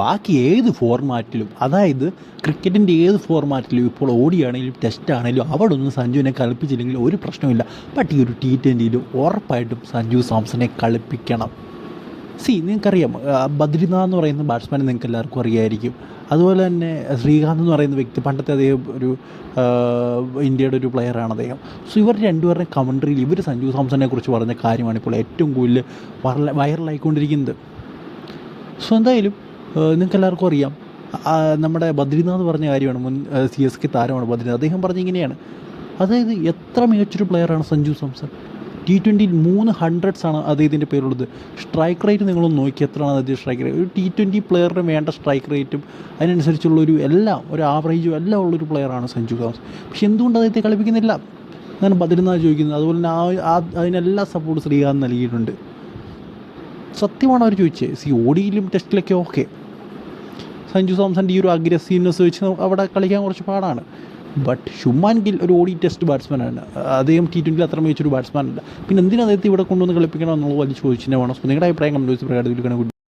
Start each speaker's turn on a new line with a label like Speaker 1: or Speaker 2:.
Speaker 1: ബാക്കി ഏത് ഫോർമാറ്റിലും അതായത് ക്രിക്കറ്റിന്റെ ഏത് ഫോർമാറ്റിലും ഇപ്പോൾ ഓടിയാണെങ്കിലും ടെസ്റ്റ് ആണെങ്കിലും അവിടെ ഒന്നും സഞ്ജുവിനെ കളിപ്പിച്ചില്ലെങ്കിൽ ഒരു പ്രശ്നമില്ല ബട്ട് ഈ ഒരു ടി ട്വന്റിയിൽ ഉറപ്പായിട്ടും സഞ്ജു സാംസനെ കളിപ്പിക്കണം. സി നിങ്ങൾക്കറിയാം ബദ്രിനാഥ് എന്ന് പറയുന്ന ബാറ്റ്സ്മാനെ നിങ്ങൾക്ക് എല്ലാവർക്കും അറിയായിരിക്കും. അതുപോലെ തന്നെ ശ്രീകാന്ത് എന്ന് പറയുന്ന വ്യക്തി പണ്ടത്തെ അദ്ദേഹം ഒരു ഇന്ത്യയുടെ ഒരു പ്ലെയറാണ് അദ്ദേഹം. സോ ഇവർ രണ്ടുപേരുടെ കമൻട്രിയിൽ ഇവർ സഞ്ജു സാംസനെ കുറിച്ച് പറഞ്ഞ കാര്യമാണ് ഇപ്പോൾ ഏറ്റവും കൂടുതൽ വൈറലായിക്കൊണ്ടിരിക്കുന്നത്. സോ എന്തായാലും നിങ്ങൾക്ക് എല്ലാവർക്കും അറിയാം. നമ്മുടെ ബദ്രിനാഥ് പറഞ്ഞ കാര്യമാണ് മുൻ സി എസ് കെ താരമാണ് ബദ്രിനാഥ്. അദ്ദേഹം പറഞ്ഞ ഇങ്ങനെയാണ്. അതായത് എത്ര മികച്ചൊരു പ്ലെയറാണ് സഞ്ജു സാംസൺ. ടി ട്വന്റിയിൽ മൂന്ന് ഹൺഡ്രഡ്സ് ആണ് അദ്ദേഹത്തിന്റെ പേരുള്ളത്. സ്ട്രൈക്ക് റേറ്റ് നിങ്ങളൊന്ന് നോക്കി എത്രയാണ് അദ്ദേഹം സ്ട്രൈക്ക് റേറ്റ് ഒരു ടി ട്വന്റി പ്ലെയറിന് വേണ്ട സ്ട്രൈക്ക് റേറ്റും അതിനനുസരിച്ചുള്ള ഒരു എല്ലാം ഒരു ആവറേജും എല്ലാം ഉള്ളൊരു പ്ലെയറാണ് സഞ്ജു സാംസൺ. പക്ഷെ എന്തുകൊണ്ട് അദ്ദേഹത്തെ കളിപ്പിക്കുന്നില്ല? ഞാൻ ബദ്രിനാഥ് ചോദിക്കുന്നത്. അതുപോലെ തന്നെ ആ- അതിനെല്ലാം സപ്പോർട്ട് ശ്രീകാന്ത് നൽകിയിട്ടുണ്ട്. സത്യമാണ് അവർ ചോദിച്ചത് സി ഓടിയിലും ടെസ്റ്റിലൊക്കെ ഓക്കെ സഞ്ജു സാംസന്റെ ഈ ഒരു അഗ്രസീവ്നെസ് വെച്ച് അവിടെ കളിക്കാൻ കുറച്ച് പാടാണ്. ബട്ട് ഷുമാൻ ഗിൽ ഒരു ഓടി ടെസ്റ്റ് ബാറ്റ്സ്മാനാണ് അദ്ദേഹം ടി ട്വന്റിയിൽ അത്ര മികച്ചൊരു ബാറ്റ്സ്മാൻ അല്ല. പിന്നെ എന്തിനാ അദ്ദേഹത്തെ ഇവിടെ കൊണ്ടുവന്ന് കളിപ്പിക്കണം എന്നുള്ളത് വലിയ ചോദിച്ചിട്ടുണ്ടാവണം നിങ്ങളുടെ അഭിപ്രായം കമന്റ് പ്രകാരം